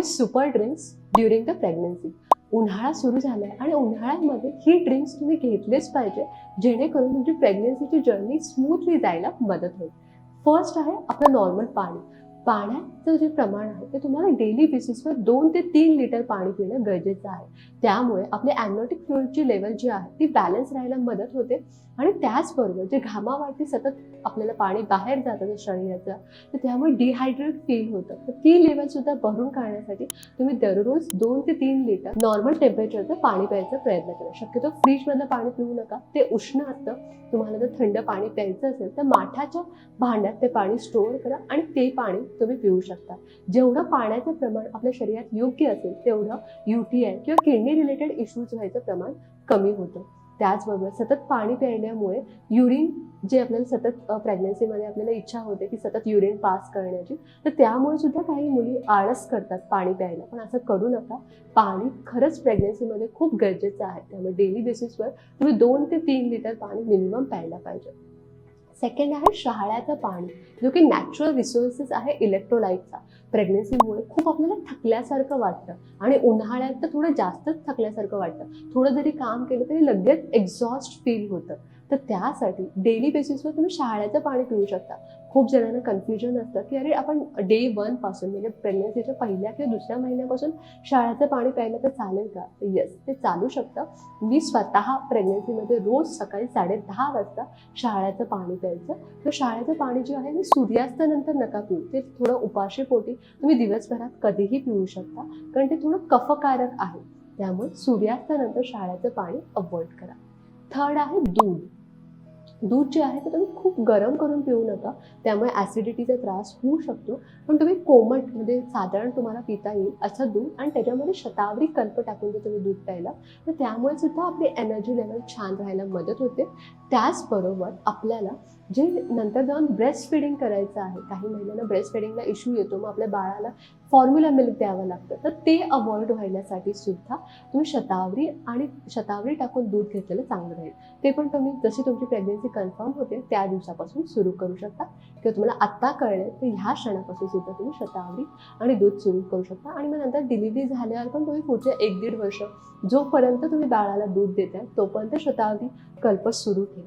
हे super drinks during the pregnancy उन्हाळा सुरू झालाय आणि उन्हाळ्यामध्ये ही ड्रिंक्स तुम्ही घेतलेच पाहिजे जेणेकरून तुमची प्रेग्नन्सीची जर्नी स्मूथली जायला मदत होईल. फर्स्ट आहे आपलं नॉर्मल पाणी. पाण्याचं जे प्रमाण आहे ते तुम्हाला डेली बेसिसवर दोन ते तीन लिटर पाणी पिणं गरजेचं आहे. त्यामुळे आपले ॲम्नोटिक फ्लुइडची लेवल जी आहे ती बॅलन्स राहायला मदत होते. आणि त्याचबरोबर जे घामावाटी सतत आपल्याला पाणी बाहेर जातं शरीराचं तर त्यामुळे डिहायड्रेट फील होतं. तर ती लेवलसुद्धा भरून काढण्यासाठी तुम्ही दररोज दोन ते तीन लिटर नॉर्मल टेम्परेचरचं पाणी प्यायचा प्रयत्न करा. शक्यतो फ्रीजमधलं पाणी पिऊ नका. ते उष्ण असतं. तुम्हाला जर थंड पाणी प्यायचं असेल तर माठाच्या भांड्यात ते पाणी स्टोअर करा आणि ते पाणी तुम्ही पिऊ शकता. जेवढं पाण्याचं प्रमाण आपल्या शरीरात योग्य असेल तेवढं यू टी आय किंवा किडनी रिलेटेड इश्यूज व्हायचं प्रमाण कमी होतं. त्याचबरोबर सतत पाणी प्यायल्यामुळे युरिन जे आपल्याला सतत प्रेग्नन्सीमध्ये आपल्याला इच्छा होते की सतत युरिन पास करण्याची तर त्यामुळे सुद्धा काही मुली आळस करतात पाणी प्यायला. पण असं करू नका. पाणी खरंच प्रेग्नन्सीमध्ये खूप गरजेचं आहे. त्यामुळे डेली बेसिसवर तुम्ही दोन ते तीन लिटर पाणी मिनिमम प्यायला पाहिजे. सेकंड आहे शहाळ्याचं पाणी जो की नॅचरल रिसोर्सेस आहे इलेक्ट्रोलाइटचा प्रेग्नन्सीमुळे खूप आपल्याला थकल्यासारखं वाटतं आणि उन्हाळ्यात तर थोडं जास्तच थकल्यासारखं वाटतं. थोडं जरी काम केलं तरी लगेच एक्झॉस्ट फील होतं. तर त्यासाठी डेली बेसिसवर तुम्ही शहाळ्याचं पाणी पिऊ शकता. खूप जणांना कन्फ्युजन असतं की अरे आपण डे वनपासून म्हणजे प्रेग्नन्सीच्या पहिल्या किंवा दुसऱ्या महिन्यापासून शाळेचं पाणी प्यायलं तर चालेल का? येस ते चालू शकतं. मी स्वतः प्रेग्नन्सीमध्ये रोज सकाळी साडे दहा वाजता शाळेचं पाणी प्यायचं. तर शाळेचं पाणी जे आहे ते सूर्यास्तानंतर नका पिऊ. ते थोडं उपाशीपोटी तुम्ही दिवसभरात कधीही पिऊ शकता. कारण ते थोडं कफकारक आहे. त्यामुळे सूर्यास्तानंतर शाळेचं पाणी अवॉइड करा. थर्ड आहे दूध. दूध जे आहे ते तुम्ही खूप गरम करून पिऊ नका. त्यामुळे ॲसिडिटीचा त्रास होऊ शकतो. पण तुम्ही कोमट म्हणजे साधारण तुम्हाला पिता येईल असं दूध आणि त्याच्यामध्ये शतावरी कल्प टाकून जर तुम्ही दूध प्यायला तर त्यामुळे सुद्धा आपली एनर्जी लेवल छान राहायला मदत होते. त्याचबरोबर आपल्याला जे नंतर जाऊन ब्रेस्ट फिडिंग करायचं आहे काही महिलांना ब्रेस्ट फिडिंगला इश्यू येतो मग आपल्या बाळाला फॉर्म्युला मिल्क द्यावं लागतं. तर ते अवॉइड व्हायलासाठी सुद्धा तुम्ही शतावरी आणि शतावरी टाकून दूध घेतलेलं चांगलं राहील. ते पण तुम्ही जशी तुमची प्रेग्नेन्सी कन्फर्म होते त्या दिवसापासून सुरू करू शकता. किंवा तुम्हाला आत्ता कळले तर ह्या क्षणापासून सुद्धा तुम्ही शतावधी आणि दूध सुरू करू शकता. आणि मग नंतर डिलिव्हरी झाल्यावर पण तुम्ही पुढचे एक दीड वर्ष जोपर्यंत तुम्ही बाळाला दूध देताय तोपर्यंत शतावधी कल्प सुरू ठेवा.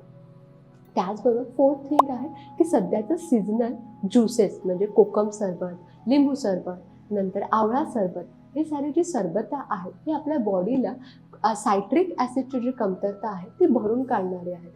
त्याचबरोबर फोर्थ थिंग आहे की सध्याचं सीझनल ज्युसेस म्हणजे कोकम सरबत लिंबू सरबत नंतर आवळा सरबत हे सारे जी सरबतं आहेत हे आपल्या बॉडीला सायट्रिक ॲसिडची जी कमतरता आहे ती भरून काढणारी आहेत.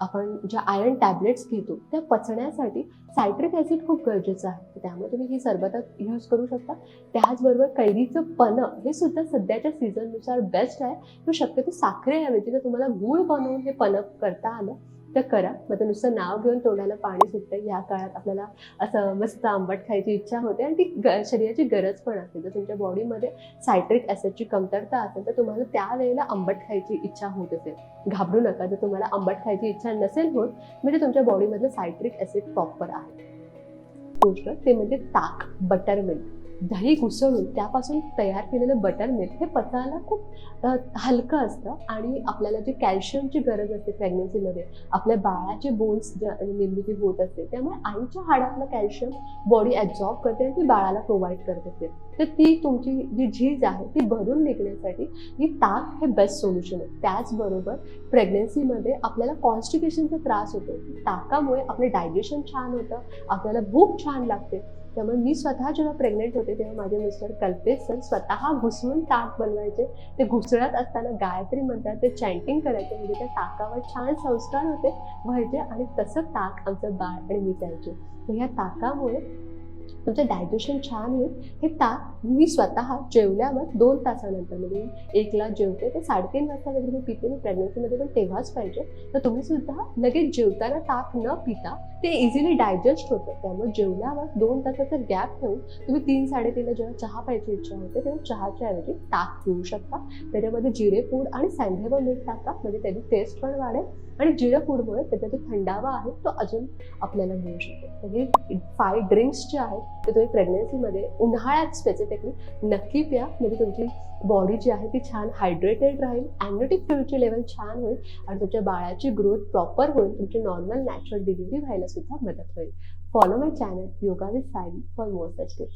आपण ज्या आयर्न टॅबलेट्स घेतो त्या पचण्यासाठी सायट्रिक ॲसिड खूप गरजेचं आहे. त्यामुळे तुम्ही ही सरबतात यूज करू शकता. त्याचबरोबर कैरीचं पनं हे सुद्धा सध्याच्या सीझननुसार बेस्ट आहे. तो शक्यतो साखरेऐवजी जर तुम्हाला गूळ बनवून हे पनं करता आलं. तर करा. मग नुसतं नाव घेऊन तोंडाला पाणी सुटतं ह्या काळात आपल्याला असं मस्त आंबट खायची इच्छा होते आणि ती ग शरीराची गरज पण असते. जर तुमच्या बॉडीमध्ये सायट्रिक ॲसिडची कमतरता असेल तर तुम्हाला त्यावेळेला आंबट खायची इच्छा होत असेल. घाबरू नका. जर तुम्हाला आंबट खायची इच्छा नसेल होत म्हणजे तुमच्या बॉडीमधलं सायट्रिक ॲसिड प्रॉपर आहे. गोष्ट ते म्हणजे ताक बटर मिल्क दही घुसळून त्यापासून तयार केलेलं बटर मिल्क हे पचायला खूप हलकं असतं आणि आपल्याला जी कॅल्शियमची गरज असते प्रेग्नन्सीमध्ये आपल्या बाळाचे बोन्स निर्मिती होत असते त्यामुळे आईच्या हाडातलं कॅल्शियम बॉडी ॲब्झॉर्ब करते आणि ती बाळाला प्रोव्हाइड करत असते. तर ती तुमची जी झीज आहे ती भरून निघण्यासाठी ही ताक हे बेस्ट सोल्युशन आहे. त्याचबरोबर प्रेग्नन्सीमध्ये आपल्याला कॉन्स्टिपेशनचा त्रास होतो. ताकामुळे आपलं डायजेशन छान होतं आपल्याला भूक छान लागते. त्यामुळे मी स्वतः जेव्हा प्रेग्नेंट होते तेव्हा माझे मिस्टर कल्पेश सर स्वतः घुसळून ताक बनवायचे. ते घुसळत असताना गायत्री म्हणतात ते चॅन्टिंग करायचे. म्हणजे त्या ताकावर छान संस्कार होते व्हायचे आणि तसं ताक आमचं बाळ आणि मी जायचे तर ह्या ताकामुळे तुमचं डायजेशन छान होईल हे ताक मी स्वतः जेवल्यावर दोन तासानंतर म्हणजे एकला जेवते ते साडेतीन वाजता वगैरे मी पिते मी प्रेग्नन्सीमध्ये पण तेव्हाच पाहिजे. तर तुम्ही सुद्धा लगेच जेवताना ताक न पिता ते इझिली डायजेस्ट होतं. त्यामुळे जेवल्यावर दोन तासाचा गॅप ठेवून तुम्ही तीन साडेतीनला जेव्हा चहा पाहिजे इच्छा होते तेव्हा चहाच्या ऐवजी ताक पिऊ शकता. त्याच्यामध्ये जिरे पूड आणि सँधेव मीठ टाका म्हणजे त्याची टेस्ट पण वाढेल आणि जिरे पूडमुळे त्याचा जो थंडावा आहे तो अजून आपल्याला मिळू शकतो. तर हे फाय ड्रिंक्स जे आहेत तर तुम्ही प्रेग्नन्सीमध्ये उन्हाळ्यात स्पेसिफिकली नक्की प्या. म्हणजे तुमची बॉडी जी आहे ती छान हायड्रेटेड राहील. ॲम्नोटिक फ्लूडची लेवल छान होईल. आणि तुमच्या बाळाची ग्रोथ प्रॉपर होईल. तुमची नॉर्मल नॅचरल डिलिव्हरी व्हायला सुद्धा मदत होईल. Follow my channel yoga with Sayali for more such tips